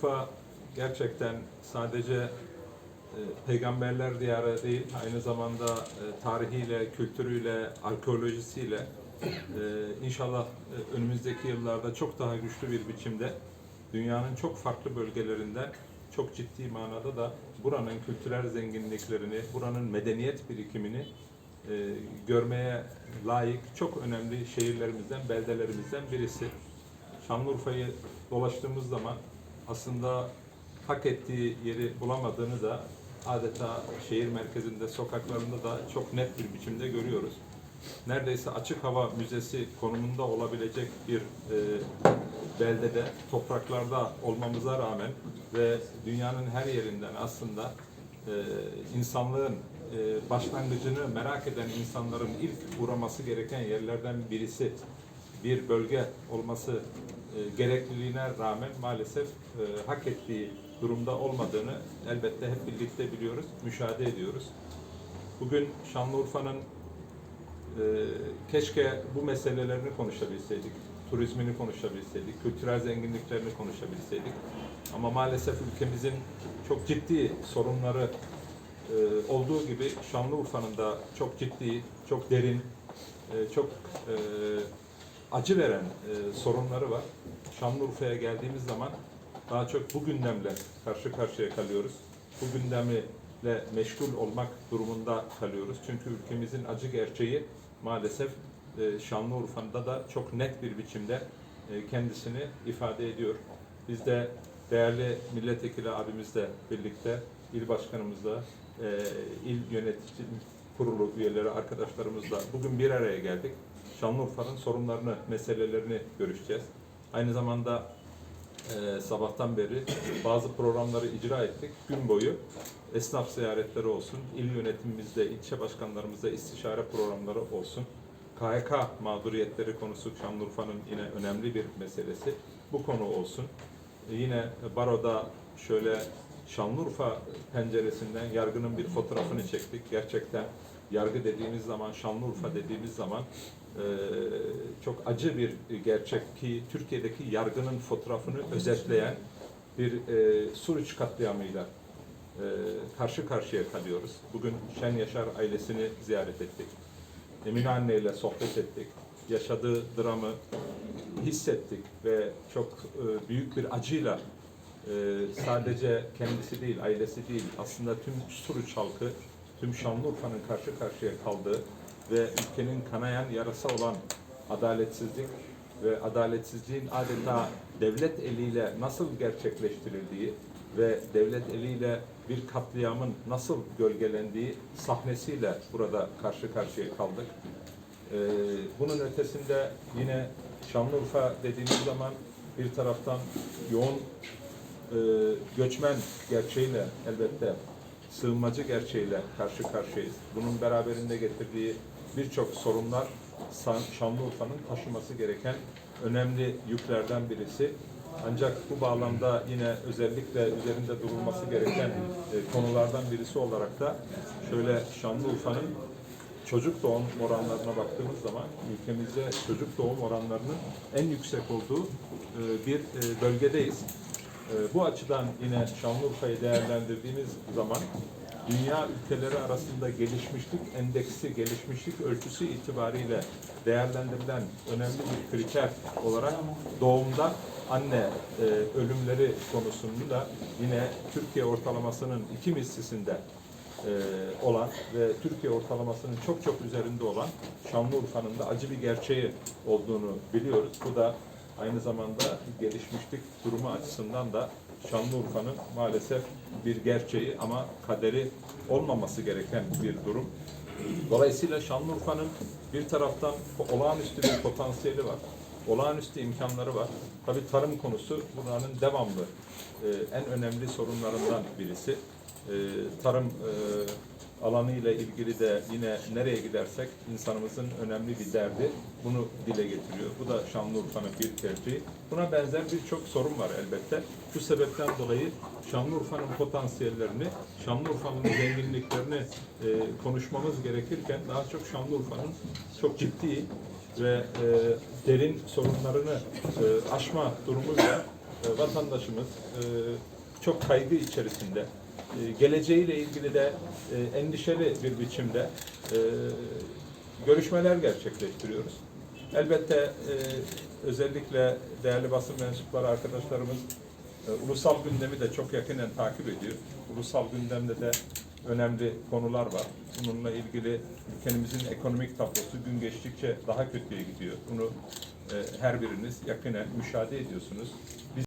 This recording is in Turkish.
Şanlıurfa gerçekten sadece e, peygamberler diyarı değil, aynı zamanda e, tarihiyle, kültürüyle, arkeolojisiyle e, inşallah e, önümüzdeki yıllarda çok daha güçlü bir biçimde dünyanın çok farklı bölgelerinden çok ciddi manada da buranın kültürel zenginliklerini, buranın medeniyet birikimini e, görmeye layık çok önemli şehirlerimizden, beldelerimizden birisi. Şanlıurfa'yı dolaştığımız zaman aslında hak ettiği yeri bulamadığını da adeta şehir merkezinde, sokaklarında da çok net bir biçimde görüyoruz. Neredeyse açık hava müzesi konumunda olabilecek bir e, beldede, topraklarda olmamıza rağmen ve dünyanın her yerinden aslında e, insanlığın e, başlangıcını merak eden insanların ilk uğraması gereken yerlerden birisi bir bölge olması gerekliliğine rağmen maalesef e, hak ettiği durumda olmadığını elbette hep birlikte biliyoruz, müşahede ediyoruz. Bugün Şanlıurfa'nın e, keşke bu meselelerini konuşabilseydik, turizmini konuşabilseydik, kültürel zenginliklerini konuşabilseydik. Ama maalesef ülkemizin çok ciddi sorunları e, olduğu gibi Şanlıurfa'nın da çok ciddi, çok derin, e, çok e, acı veren e, sorunları var. Şanlıurfa'ya geldiğimiz zaman daha çok bu gündemle karşı karşıya kalıyoruz. Bu gündemle meşgul olmak durumunda kalıyoruz. Çünkü ülkemizin acı gerçeği maalesef e, Şanlıurfa'da da çok net bir biçimde e, kendisini ifade ediyor. Biz de değerli milletvekili abimizle birlikte, il başkanımızla, e, il yönetici kurulu üyeleri arkadaşlarımızla bugün bir araya geldik. Şanlıurfa'nın sorunlarını, meselelerini görüşeceğiz. Aynı zamanda e, sabahtan beri bazı programları icra ettik. Gün boyu esnaf ziyaretleri olsun, il yönetimimizde, ilçe başkanlarımızda istişare programları olsun. KHK mağduriyetleri konusu Şanlıurfa'nın yine önemli bir meselesi. Bu konu olsun. E, Yine baroda şöyle Şanlıurfa penceresinden yargının bir fotoğrafını çektik. Gerçekten yargı dediğimiz zaman, Şanlıurfa dediğimiz zaman e, çok acı bir gerçek ki Türkiye'deki yargının fotoğrafını özetleyen bir e, Suruç katliamıyla e, karşı karşıya kalıyoruz. Bugün Şen Yaşar ailesini ziyaret ettik. Emine Anne ile sohbet ettik. Yaşadığı dramı hissettik ve çok e, büyük bir acıyla e, sadece kendisi değil, ailesi değil, aslında tüm Suruç halkı, tüm Şanlıurfa'nın karşı karşıya kaldığı ve ülkenin kanayan yarası olan adaletsizlik ve adaletsizliğin adeta devlet eliyle nasıl gerçekleştirildiği ve devlet eliyle bir katliamın nasıl gölgelendiği sahnesiyle burada karşı karşıya kaldık. Ee, bunun ötesinde yine Şanlıurfa dediğimiz zaman bir taraftan yoğun e, göçmen gerçeğiyle elbette sığınmacı gerçeğiyle karşı karşıyayız. Bunun beraberinde getirdiği birçok sorunlar Şanlıurfa'nın taşıması gereken önemli yüklerden birisi. Ancak bu bağlamda yine özellikle üzerinde durulması gereken e, konulardan birisi olarak da şöyle Şanlıurfa'nın çocuk doğum oranlarına baktığımız zaman ülkemizde çocuk doğum oranlarının en yüksek olduğu e, bir e, bölgedeyiz. E, Bu açıdan yine Şanlıurfa'yı değerlendirdiğimiz zaman dünya ülkeleri arasında gelişmişlik endeksi, gelişmişlik ölçüsü itibariyle değerlendirilen önemli bir kriter olarak doğumda anne e, ölümleri konusunda da yine Türkiye ortalamasının iki mislisinde e, olan ve Türkiye ortalamasının çok çok üzerinde olan Şanlıurfa'nın da acı bir gerçeği olduğunu biliyoruz. Bu da aynı zamanda gelişmişlik durumu açısından da Şanlıurfa'nın maalesef bir gerçeği ama kaderi olmaması gereken bir durum. Dolayısıyla Şanlıurfa'nın bir taraftan olağanüstü bir potansiyeli var. Olağanüstü imkanları var. Tabii tarım konusu buranın devamlı e, en önemli sorunlarından birisi. E, tarım e, alanıyla ilgili de yine nereye gidersek insanımızın önemli bir derdi bunu dile getiriyor. Bu da Şanlıurfa'nın bir tercihi. Buna benzer birçok sorun var elbette. Bu sebepten dolayı Şanlıurfa'nın potansiyellerini, Şanlıurfa'nın zenginliklerini e, konuşmamız gerekirken daha çok Şanlıurfa'nın çok ciddi ve e, derin sorunlarını e, aşma durumuyla e, vatandaşımız e, çok kaygı içerisinde. E, geleceğiyle ilgili de e, endişeli bir biçimde e, görüşmeler gerçekleştiriyoruz. Elbette özellikle değerli basın mensupları arkadaşlarımız ulusal gündemi de çok yakinen takip ediyor. Ulusal gündemde de önemli konular var. Bununla ilgili ülkemizin ekonomik tablosu gün geçtikçe daha kötüye gidiyor. Bunu her biriniz yakinen müşahede ediyorsunuz. Biz